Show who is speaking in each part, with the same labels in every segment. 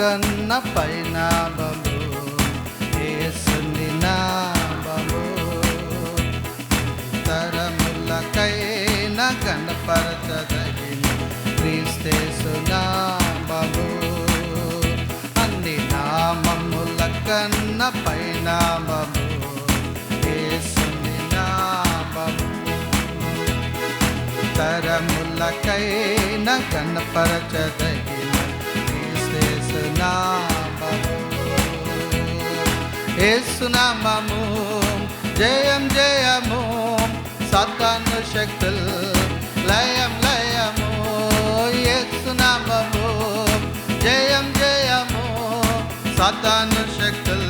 Speaker 1: కన్న పైనామము యేసుని నామము తరములకైన గణపరచదగిన క్రీస్తేసు నామము అన్ని నామముల కన్న పైనామము యేసుని నామము తరములకైన కనపరచదగిన యేసునామము జయం జయము. సతాను శక్తులు. లయం లయము. యేసునామము జయం జయము. సతాను శక్తులు.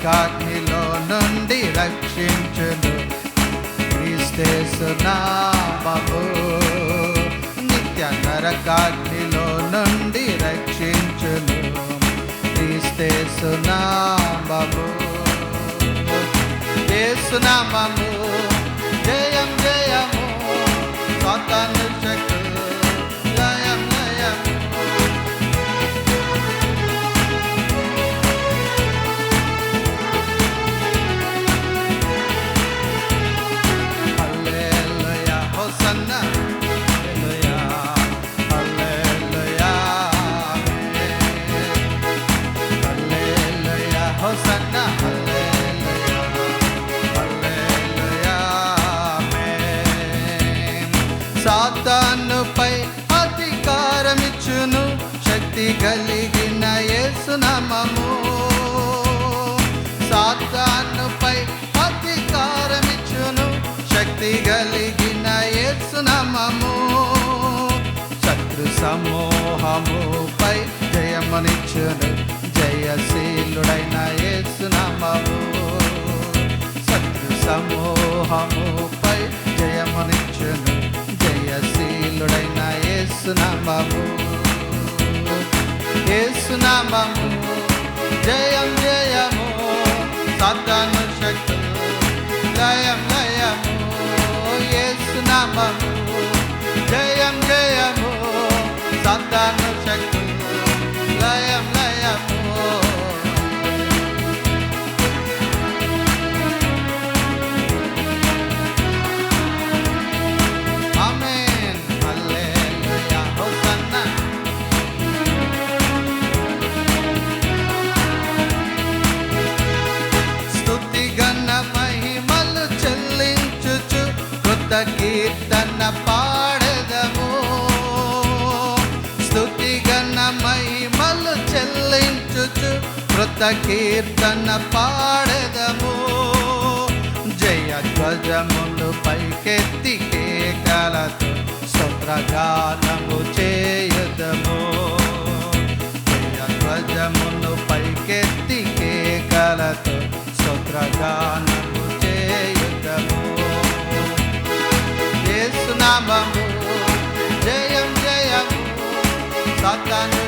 Speaker 1: నరకాగ్నిలో నుండి రక్షించును. క్రీస్తేసు నిత్య నరకాగ్నిలో నుండి రక్షించును. క్రీస్తేసు నామము సాతానుపై అధికారమిచ్చును. శక్తి కలిగిన యేసునామము సాతానుపై అధికారమిచ్చును. శక్తి కలిగిన యేసునామము శత్రు సమూహముపై జయమునిచ్చును. జయశీలుడైన యేసునామము శత్రు సమూహముపై జయమునిచ్చును. జయశీలుడైన ఏసునామము ఏసునామము జయం జయము. సతను స్తుత కీర్తన పాడదము స్తుతి మహిమలు చెల్లించుచు కృత కీర్తన పాడదము జయ ధ్వజములు పైకెత్తి కేకలతో స్తోత్రగానము సాతాను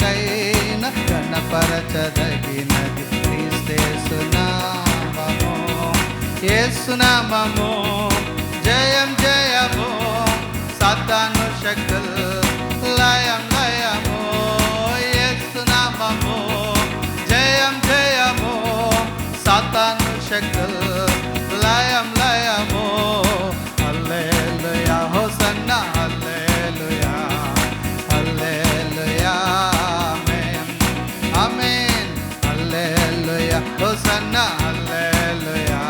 Speaker 1: తలకైన కనపరచదగినది క్రీస్తేసునామము ఏసునామము జయం జయము సతాను శక్తులు లయం లయము. ఏసునామము జయం జయము సతాను శక్తుల్ ఆమేన్ హల్లెలూయా హోసన్నా హల్లెలూయా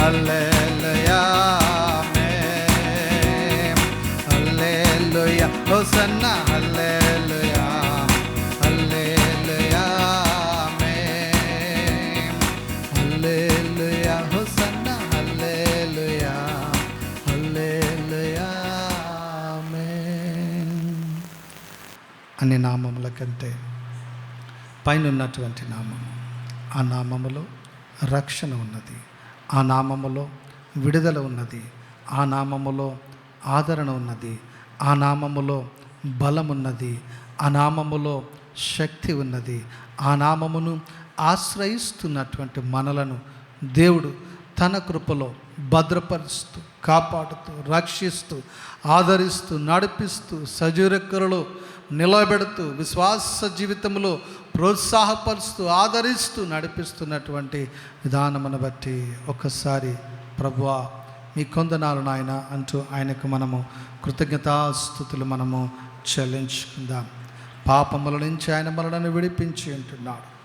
Speaker 1: హల్లెలూయా ఆమేన్ హల్లెలూయా హోసన్నా హల్లెలూయా హల్లెలూయా ఆమేన్ హల్లెలూయా హోసన్నా హల్లెలూయా హల్లెలూయా ఆమేన్ అన్ని నామముల కంటే పైన ఉన్నటువంటి నామము. ఆ నామములో రక్షణ ఉన్నది. ఆ నామములో విడుదల ఉన్నది. ఆ నామములో ఆదరణ ఉన్నది. ఆ నామములో బలం ఉన్నది. ఆ నామములో శక్తి ఉన్నది. ఆ నామమును ఆశ్రయిస్తున్నటువంటి మనలను దేవుడు తన కృపలో భద్రపరుస్తూ కాపాడుతూ రక్షిస్తూ ఆదరిస్తూ నడిపిస్తూ సజీరక్కరలో నిలబెడుతూ విశ్వాస జీవితంలో ప్రోత్సాహపరుస్తూ ఆదరిస్తూ నడిపిస్తున్నటువంటి విధానమును బట్టి ఒక్కసారి ప్రభువా మీ కొందనాలు నాయన అంటూ ఆయనకు మనము కృతజ్ఞతాస్థుతులు మనము చెల్లించుకుందాం. పాపముల నుంచి ఆయన మనలను విడిపించి ఉంటున్నాడు.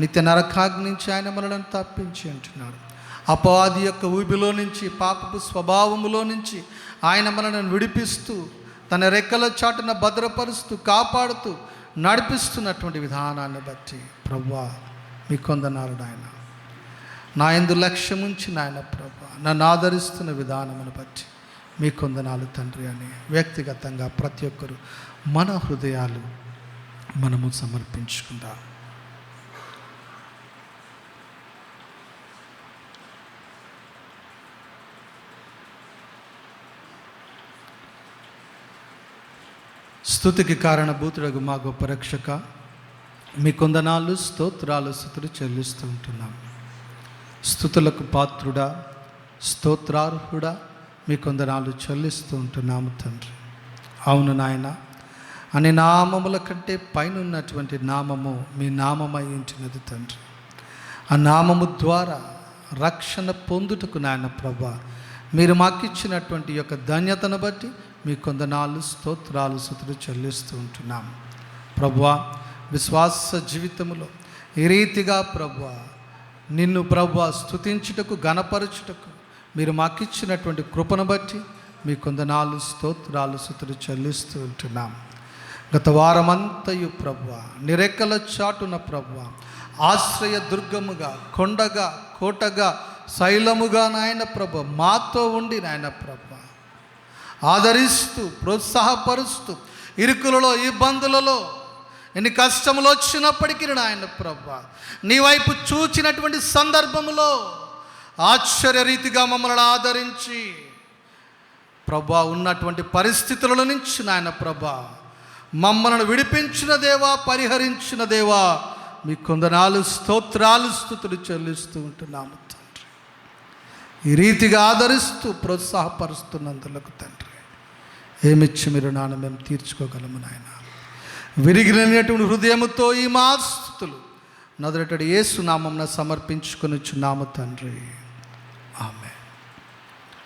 Speaker 1: నిత్య నరకాగ్ని నుంచి ఆయన మనలను తప్పించి ఉంటున్నాడు. అపవాది యొక్క ఊబిలో నుంచి పాపపు స్వభావములో నుంచి ఆయన మనలను విడిపిస్తూ తన రెక్కల చాటున భద్రపరుస్తూ కాపాడుతూ నడిపిస్తున్నటువంటి విధానాన్ని బట్టి ప్రవ్వా మీ కొందనాలు నాయన నా ఎందు లక్ష్యం ఉంచి నాయన ప్రభా నన్ను ఆదరిస్తున్న విధానమును బట్టి మీ కొందనాలు తండ్రి అని వ్యక్తిగతంగా ప్రతి ఒక్కరు మన హృదయాలు మనము సమర్పించుకుందాం. స్థుతికి కారణభూతుడగు మా గొప్ప రక్షక. మీ కొందనాలు స్తోత్రాలు స్థుతులు చెల్లిస్తూ ఉంటున్నాం. స్థుతులకు పాత్రుడా స్తోత్రార్హుడా మీ కొందనాలు చెల్లిస్తూ ఉంటున్నాము తండ్రి. అవును నాయన అనే నామముల కంటే పైన ఉన్నటువంటి నామము మీ నామమై ఉంటున్నది తండ్రి. ఆ నామము ద్వారా రక్షణ పొందుటకు నాయన ప్రభా మీరు మాకిచ్చినటువంటి యొక్క ధన్యతను బట్టి మీ కొందనాలు స్తోత్రాలు సుతులు చెల్లిస్తూ ఉంటున్నాం. ప్రభువా విశ్వాస జీవితంలో ఈ రీతిగా ప్రభువా నిన్ను ప్రభు స్తుతించుటకు గణపరచుటకు మీరు మాకిచ్చినటువంటి కృపను బట్టి మీ కొందనాలు స్తోత్రాలు సుతులు చెల్లిస్తూ ఉంటున్నాం. గత వారమంతయు ప్రభువ నిరెక్కల చాటున ప్రభువ ఆశ్రయ దుర్గముగా కొండగా కోటగా శైలముగా నాయన ప్రభు మాతో ఉండి నాయన ప్రభు. ఆదరిస్తూ ప్రోత్సాహపరుస్తూ ఇరుకులలో ఇబ్బందులలో ఎన్ని కష్టములు వచ్చినప్పటికీ నాయన ప్రభు నీ వైపు చూచినటువంటి సందర్భములో ఆశ్చర్యరీతిగా మమ్మల్ని ఆదరించి ప్రభా ఉన్నటువంటి పరిస్థితుల నుంచి నాయన ప్రభా మమ్మల్ని విడిపించిన దేవా పరిహరించిన దేవా మీ కొందనాలు స్తోత్రాలు స్థుతులు చెల్లిస్తూ ఉంటున్నాము తండ్రి. ఈ రీతిగా ఆదరిస్తూ ప్రోత్సాహపరుస్తున్నందులకు తండ్రి. ఏమిచ్చి మీరు నాన్న మేము తీర్చుకోగలము నాయన. విరిగినటువంటి హృదయముతో ఈ మాస్తులు స్థుతులు నదురటడి ఏసునామం సమర్పించుకొని చున్నాము తండ్రి. ఆమె